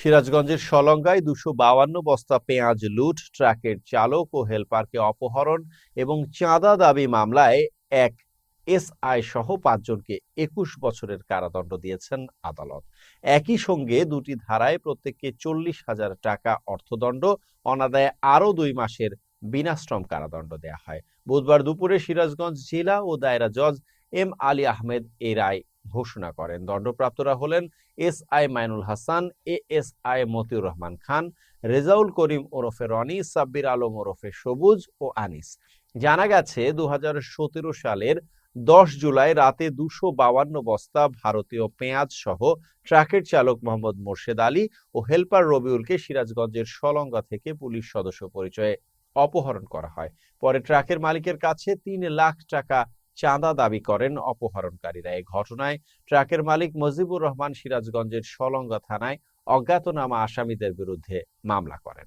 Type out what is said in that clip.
সিরাজগঞ্জের সলঙ্গায় দুশো বাউান্ন বস্তা পেঁয়াজ লুট, ট্রাকের চালক ও হেলপারকে অপহরণ এবং চাঁদা দাবি মামলায় এক এসআই সহ পাঁচজনকে একুশ বছরের কারাদণ্ড দিয়েছেন আদালত। একই সঙ্গে দুটি ধারায় প্রত্যেককে চল্লিশ হাজার টাকা অর্থদণ্ড, অনাদায়ে আরও দুই মাসের বিনাশ্রম কারাদণ্ড দেয়া হয়। বুধবার দুপুরে সিরাজগঞ্জ জেলা ও দায়রা জজ এম আলী আহমেদ এ রায় ঘোষণা করেন। দণ্ডপ্রাপ্তরা হলেন S I Mainul Hasan, A S I Motiur Rahman Khan, Rezaul Karim ওরফে রনি, সাব্বির আলম ওরফে সবুজ ও আনিস। জানা গেছে দু সালের দশ জুলাই রাতে দুশো বাউান্ন বস্তা ভারতীয় পেঁয়াজ সহ ট্রাকের চালক মোহাম্মদ মোর্শেদ আলী ও হেলপার রবিউলকে সিরাজগঞ্জের সলঙ্গা থেকে পুলিশ সদস্য পরিচয়ে অপহরণ করা হয়। পরে ট্রাকের মালিকের কাছে তিন লাখ টাকা চাঁদা দাবি করেন অপহরণকারীরা। এই ঘটনায় ট্রাকের মালিক মজিবুর রহমান সিরাজগঞ্জের সলঙ্গা থানায় অজ্ঞাতনামা আসামিদের বিরুদ্ধে মামলা করেন।